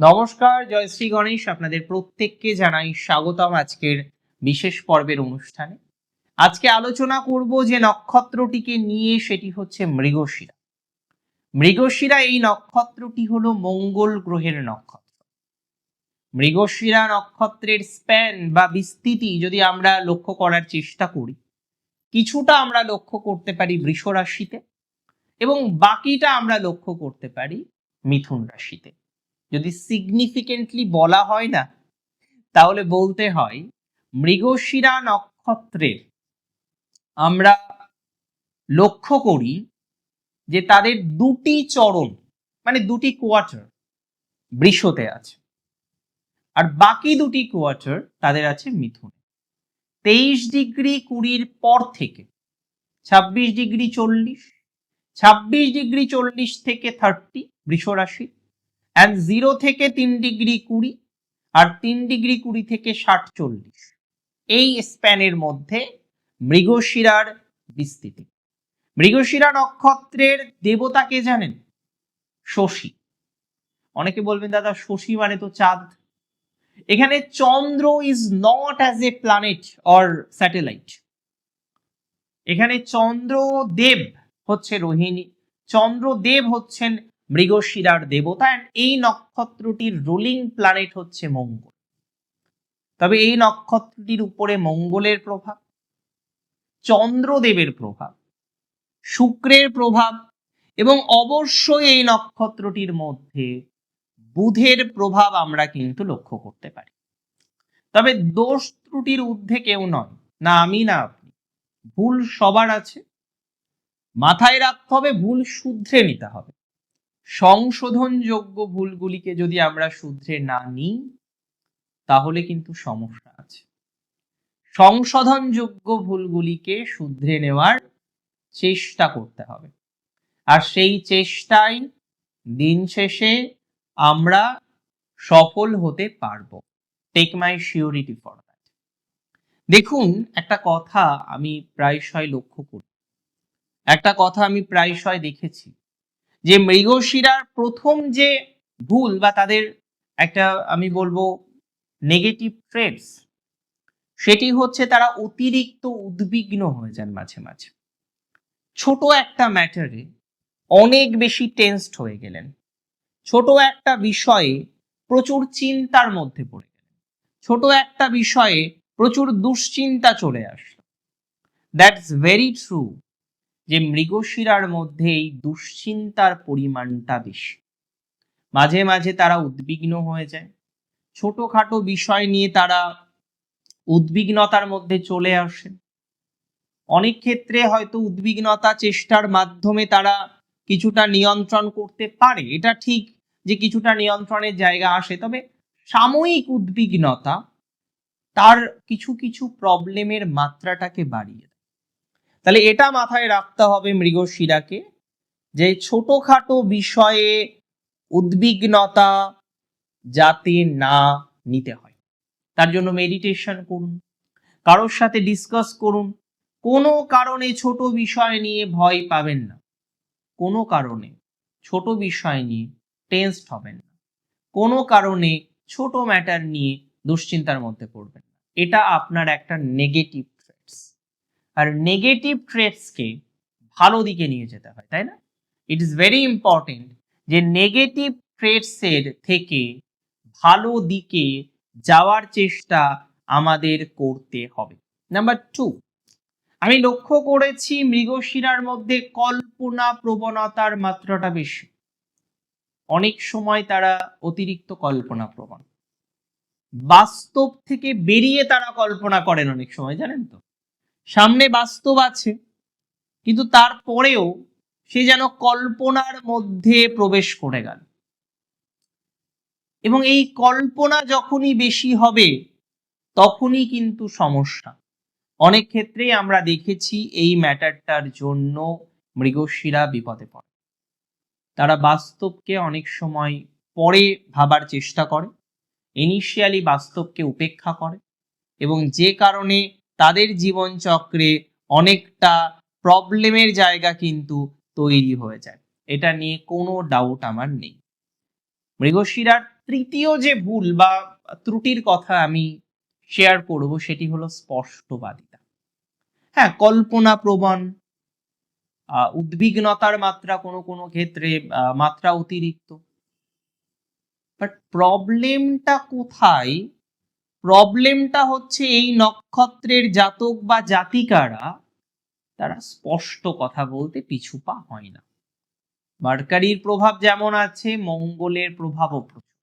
নমস্কার, জয় শ্রী গণেশ। আপনাদের প্রত্যেককে জানাই স্বাগতম আজকের বিশেষ পর্বের অনুষ্ঠানে। আজকে আলোচনা করব যে নক্ষত্রটিকে নিয়ে, সেটি হচ্ছে মৃগশিরা। মৃগশিরা, এই নক্ষত্রটি হলো মঙ্গল গ্রহের নক্ষত্র। মৃগশিরা নক্ষত্রের স্প্যান বা বিস্তৃতি যদি আমরা লক্ষ্য করার চেষ্টা করি, কিছুটা আমরা লক্ষ্য করতে পারি বৃষ রাশিতে এবং বাকিটা আমরা লক্ষ্য করতে পারি মিথুন রাশিতে। যদি সিগনিফিকেন্টলি বলা হয় না, তাহলে বলতে হয় মৃগশিরা নক্ষত্রের। আমরা লক্ষ্য করি যে তাদের দুটি চরণ মানে দুটি কোয়ার্টার বৃষতে আছে। আর বাকি দুটি কোয়ার্টার তাদের আছে মিথুনে। তেইশ ডিগ্রি কুড়ির পর থেকে ছাব্বিশ ডিগ্রি চল্লিশ, ছাব্বিশ ডিগ্রি চল্লিশ থেকে থার্টি বৃষ রাশি অ্যান্ড জিরো থেকে তিন ডিগ্রি কুড়ি আর তিন ডিগ্রি কুড়ি থেকে ষাট চল্লিশ। এই স্প্যানের মধ্যে মৃগশিরার বিস্তৃতি। মৃগশিরা নক্ষত্রের দেবতাকে জানেন? শশী। অনেকে বলবেন, দাদা, শশী মানে তো চাঁদ। এখানে Chandra is not as a planet or satellite এখানে চন্দ্রদেব হচ্ছে রোহিণী। চন্দ্রদেব হচ্ছেন মৃগশিরার দেবতা অ্যান্ড এই নক্ষত্রটির রুলিং প্ল্যানেট হচ্ছে মঙ্গল। তবে এই নক্ষত্রটির উপরে মঙ্গলের প্রভাব, চন্দ্রদেবের প্রভাব, শুক্রের প্রভাব এবং অবশ্যই এই নক্ষত্রটির মধ্যে বুধের প্রভাব আমরা কিন্তু লক্ষ্য করতে পারি। তবে দোষ ত্রুটির ঊর্ধ্বে কেউ নয়, না আমি, না আপনি। ভুল সবার আছে, মাথায় রাখতে হবে, ভুল শুধরে নিতে হবে। সংশোধনযোগ্য ভুলগুলিকে যদি আমরা শুধরে না নিই, তাহলে কিন্তু সমস্যা আছে। সংশোধনযোগ্য ভুলগুলিকে শুধরে নেওয়ার চেষ্টা করতে হবে। আর সেই চেষ্টায় দিন শেষে আমরা সফল হতে পারব। Take my surety for that দেখুন, একটা কথা আমি প্রায়শই লক্ষ্য করি। একটা কথা আমি প্রায়শই দেখেছি। যে মৃগশিরার প্রথম যে ভুল বা তাদের একটা, আমি বলব নেগেটিভ ট্রেডস সেটি হচ্ছে তারা অতিরিক্ত উদ্বিগ্ন হয়ে যান মাঝে মাঝে। ছোট একটা ম্যাটারে অনেক বেশি টেন্সড হয়ে গেলেন। ছোট একটা বিষয়ে প্রচুর চিন্তার মধ্যে পড়ে গেলেন। ছোট একটা বিষয়ে প্রচুর দুশ্চিন্তা চলে আসলো। দ্যাটস ভেরি ট্রু যে মৃগশিরার মধ্যে এই দুশ্চিন্তার পরিমাণটা বেশি। মাঝে মাঝে তারা উদ্বিগ্ন হয়ে যায়। ছোটখাটো বিষয় নিয়ে তারা উদ্বিগ্নতার মধ্যে চলে আসে। অনেক ক্ষেত্রে হয়তো উদ্বিগ্নতা চেষ্টার মাধ্যমে তারা কিছুটা নিয়ন্ত্রণ করতে পারে। এটা ঠিক যে কিছুটা নিয়ন্ত্রণের জায়গা আসে, তবে সাময়িক উদ্বিগ্নতা তার কিছু কিছু প্রবলেমের মাত্রাটাকে বাড়িয়ে তাহলে এটা মাথায় রাখতে হবে মৃগশিরাকে যে ছোটখাটো বিষয়ে উদ্বিগ্নতা যাতে না নিতে হয়। তার জন্য মেডিটেশন করুন, কারোর সাথে ডিসকাস করুন, কোনো কারণে ছোট বিষয় নিয়ে ভয় পাবেন না। কোনো কারণে ছোট বিষয় নিয়ে টেন্সড হবেন না। কোনো কারণে ছোট ম্যাটার নিয়ে দুশ্চিন্তার মধ্যে পড়বেন না। এটা আপনার একটা নেগেটিভ আর নেগেটিভ ট্রেটসকে ভালো দিকে নিয়ে যেতে হয়, তাই না? ইট ইজ ভেরি ইম্পর্টেন্ট যে নেগেটিভ ট্রেটসের থেকে ভালো দিকে যাওয়ার চেষ্টা আমাদের করতে হবে। নাম্বার টু আমি লক্ষ্য করেছি মৃগশিরার মধ্যে কল্পনা প্রবণতার মাত্রাটা বেশি। অনেক সময় তারা অতিরিক্ত কল্পনা প্রবণ। বাস্তব থেকে বেরিয়ে তারা কল্পনা করেন অনেক সময়, জানেন তো? সামনে বাস্তব আছে, কিন্তু তারপরেও সে যেন কল্পনার মধ্যে প্রবেশ করে গেল। এবং এই কল্পনা যখনই বেশি হবে, তখনই কিন্তু সমস্যা। অনেক ক্ষেত্রেই আমরা দেখেছি এই ম্যাটারটার জন্য মৃগশিরা বিপদে পড়ে। তারা বাস্তবকে অনেক সময় পরে ভাবার চেষ্টা করে, ইনিশিয়ালি বাস্তবকে উপেক্ষা করে এবং যে কারণে তাদের জীবনচক্রে অনেকটা প্রবলেমের জায়গা কিন্তু তৈরি হয়ে যায়। এটা নিয়ে কোনো ডাউট আমার নেই। মৃগশিরার তৃতীয় যে ভুল বা ত্রুটির কথা আমি শেয়ার করব সেটি হলো স্পষ্টবাদিতা। হ্যাঁ কল্পনা প্রবণ উদ্বিগ্নতার মাত্রা কোনো কোনো ক্ষেত্রে মাত্রা অতিরিক্ত। বাট প্রবলেমটা কোথায় প্রবলেমটা হচ্ছে এই নক্ষত্রের জাতক বা জাতিকারা, তারা স্পষ্ট কথা বলতে পিছু পা হয় না। মার্কারির প্রভাব যেমন আছে, মঙ্গলের প্রভাবও প্রচুর।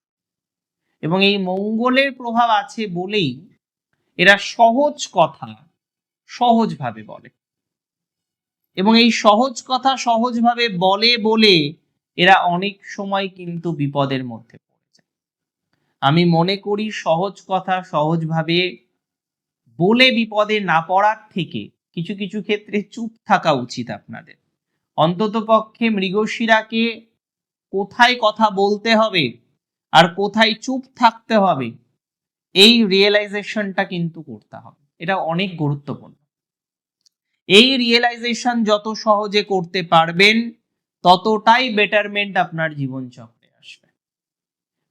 এবং এই মঙ্গলের প্রভাব আছে বলেই এরা সহজ কথা সহজভাবে বলে। এবং এই সহজ কথা সহজভাবে বলে বলে এরা অনেক সময় কিন্তু বিপদের মধ্যে আমি মনে করি সহজ কথা সহজভাবে বলে বিপদে না পড়ার থেকে কিছু কিছু ক্ষেত্রে চুপ থাকা উচিত আপনাদের। অন্তত পক্ষে মৃগশিরাকে কোথায় কথা বলতে হবে আর কোথায় চুপ থাকতে হবে, এই রিয়েলাইজেশনটা কিন্তু করতে হবে। এটা অনেক গুরুত্বপূর্ণ। এই রিয়েলাইজেশন যত সহজে করতে পারবেন, ততটাই বেটারমেন্ট আপনার জীবনচক্রে।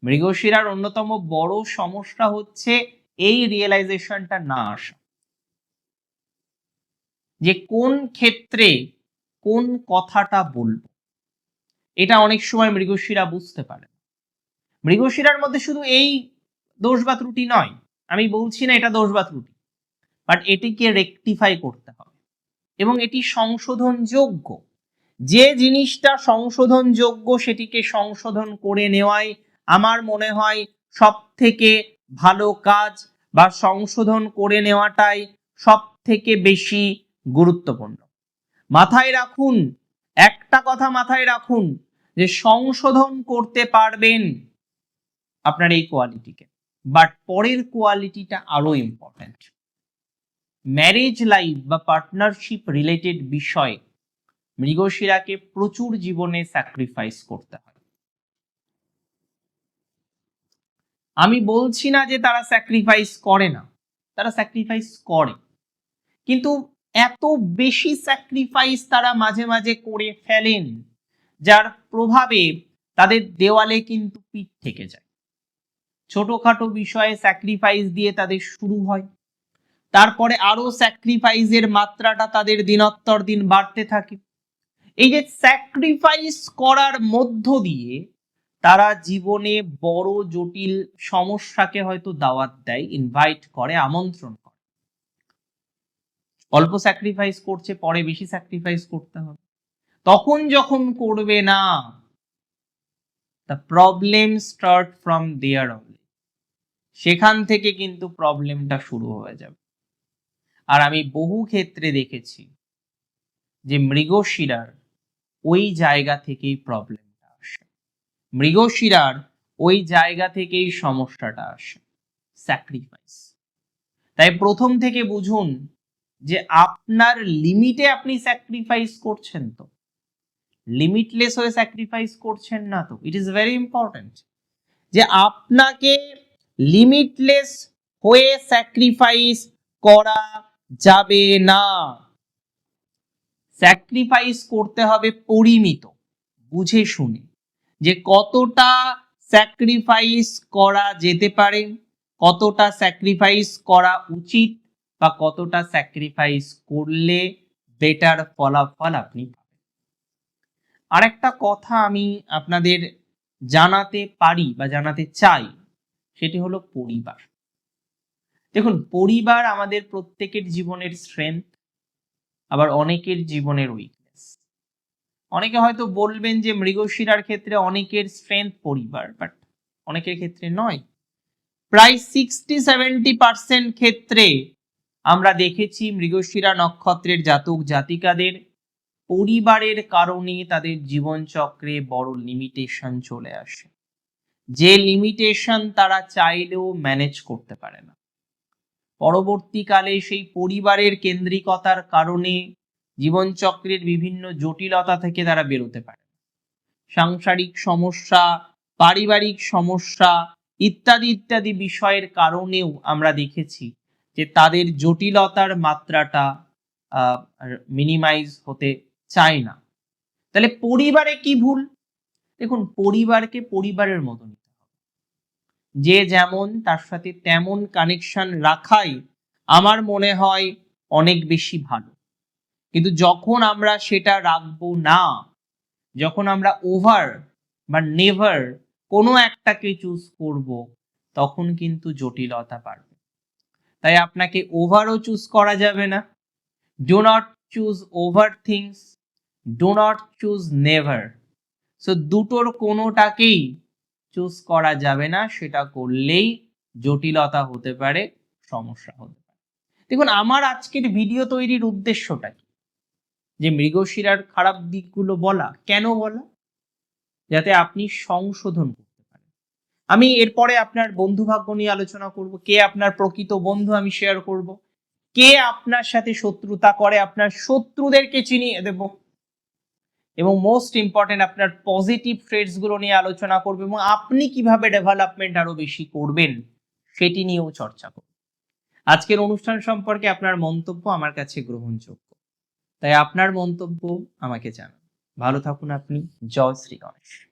মৃগশিরার অন্যতম বড় সমস্যা হচ্ছে এই রিয়েলাইজেশনটা না আসা। যে কোন ক্ষেত্রে কোন কথাটা বলব, এটা অনেক সময় মৃগশিরা বুঝতে পারে মৃগশিরার মধ্যে শুধু এই দোষ বা ত্রুটি নয়, আমি বলছি না এটা দোষ বা ত্রুটি বাট এটিকে রেকটিফাই করতে হবে। এবং এটি সংশোধনযোগ্য। যে জিনিসটা সংশোধনযোগ্য, সেটিকে সংশোধন করে নেওয়াই আমার মনে হয় সব থেকে ভালো কাজ বা সংশোধন করে নেওয়াটাই সব থেকে বেশি গুরুত্বপূর্ণ। মাথায় রাখুন, একটা কথা মাথায় রাখুন, যে সংশোধন করতে পারবেন আপনার এই কোয়ালিটিকে বাট পরের কোয়ালিটিটা আরও ইম্পর্ট্যান্ট ম্যারেজ লাইফ বা পার্টনারশিপ রিলেটেড বিষয়ে মৃগশিরাকে প্রচুর জীবনে স্যাক্রিফাইস করতে হয়। আমি বলছি না যে তারা স্যাক্রিফাইস করে না, তারা স্যাক্রিফাইস করে। কিন্তু এত বেশি স্যাক্রিফাইস তারা মাঝে মাঝে করে ফেলেন, যার প্রভাবে তাদের দেওয়ালে কিন্তু পিঠ থেকে যায়। ছোটখাটো বিষয়ে স্যাক্রিফাইস দিয়ে তাদের শুরু হয়। তারপরে আরও স্যাক্রিফাইসের মাত্রাটা তাদের দিনোত্তর দিন বাড়তে থাকে। এই যে স্যাক্রিফাইস করার মধ্য দিয়ে তারা জীবনে বড় জটিল সমস্যাকে হয়তো দাওয়াত দেয় ইনভাইট করে, আমন্ত্রণ করে। অল্প স্যাক্রিফাইস করছে, পরে বেশি স্যাক্রিফাইস করতে হবে। তখন যখন করবে না the problem start from there only সেখান থেকে কিন্তু প্রবলেমটা শুরু হয়ে যাবে। আর আমি বহু ক্ষেত্রে দেখেছি যে মৃগশিরার ওই জায়গা থেকেই প্রবলেমটা আসে মৃগশিরার ওই জায়গা থেকেই সমস্যাটা আসে। স্যাক্রিফাইস তাই প্রথম থেকে বুঝুন যে আপনার লিমিটে আপনি স্যাক্রিফাইস করছেন তো। লিমিটলেস হয়ে স্যাক্রিফাইস করছেন না তো। ইট ইজ ভেরি ইম্পর্টেন্ট যে আপনাকে লিমিটলেস হয়ে স্যাক্রিফাইস করা যাবে না। স্যাক্রিফাইস করতে হবে পরিমিত, বুঝে শুনে। যে কতটা স্যাক্রিফাইস করা যেতে পারে, কতটা স্যাক্রিফাইস করা উচিত বা কতটা স্যাক্রিফাইস করলে বেটার ফলাফল আপনি পাবেন। আরেকটা কথা আমি আপনাদের জানাতে পারি বা জানাতে চাই, সেটি হলো পরিবার। দেখুন, পরিবার আমাদের প্রত্যেকের জীবনের স্ট্রেংথ আবার অনেকের জীবনের উইকনেস অনেকে হয়তো বলবেন যে মৃগশিরার ক্ষেত্রে অনেকের স্ট্রেংথ পরিবার বাট অনেকের ক্ষেত্রে নয়। প্রায় সিক্সটি সেভেন্টি পার্সেন্ট ক্ষেত্রে আমরা দেখেছি মৃগশিরা নক্ষত্রের জাতক জাতিকাদের পরিবারের কারণে তাদের জীবনচক্রে বড় লিমিটেশন চলে আসে। যে লিমিটেশন তারা চাইলেও ম্যানেজ করতে পারে না। পরবর্তীকালে সেই পরিবারের কেন্দ্রিকতার কারণে জীবনচক্রের বিভিন্ন জটিলতা থেকে তারা বেরোতে পারে। সাংসারিক সমস্যা, পারিবারিক সমস্যা ইত্যাদি ইত্যাদি বিষয়ের কারণেও আমরা দেখেছি যে তাদের জটিলতার মাত্রাটা মিনিমাইজ হতে চায় না। তাহলে পরিবারে কি ভুল? দেখুন, পরিবারকে পরিবারের মতো নিতে হবে। যে যেমন তার সাথে তেমন কানেকশন রাখাই আমার মনে হয় অনেক বেশি ভালো। কিন্তু যখন আমরা সেটা রাখব না, যখন আমরা ওভার বা নেভার কোনো একটাকে চুজ করব, তখন কিন্তু জটিলতা বাড়বে। তাই আপনাকে ওভারও চুজ করা যাবে না। Do not choose over things do not choose never so দুটোর কোনোটাকেই চুজ করা যাবে না, সেটা করলেই জটিলতা হতে পারে, সমস্যা হতে পারে। দেখুন, আমার আজকের ভিডিও তৈরির উদ্দেশ্যটা কি? যে মৃগশিরার খারাপ দিকগুলো বলা, কেন বলা? যাতে আপনি সংশোধন করতে পারেন। আমি এরপরে আপনার বন্ধু ভাগ্য নিয়ে আলোচনা করব, কে আপনার প্রকৃত বন্ধু আমি শেয়ার করব, কে আপনার সাথে শত্রুতা করে, আপনার শত্রুদেরকে চিনিয়ে দেব, এবং মোস্ট ইম্পর্টেন্ট আপনার পজিটিভ ট্রেডসগুলো নিয়ে আলোচনা করব, এবং আপনি কীভাবে ডেভেলপমেন্ট আরও বেশি করবেন, সেটি নিয়েও চর্চা করব। আজকের অনুষ্ঠান সম্পর্কে আপনার মন্তব্য আমার কাছে গ্রহণযোগ্য। তাই আপনার মন্তব্য আমাকে জানান। ভালো থাকুন আপনি। জয় শ্রী গণেশ।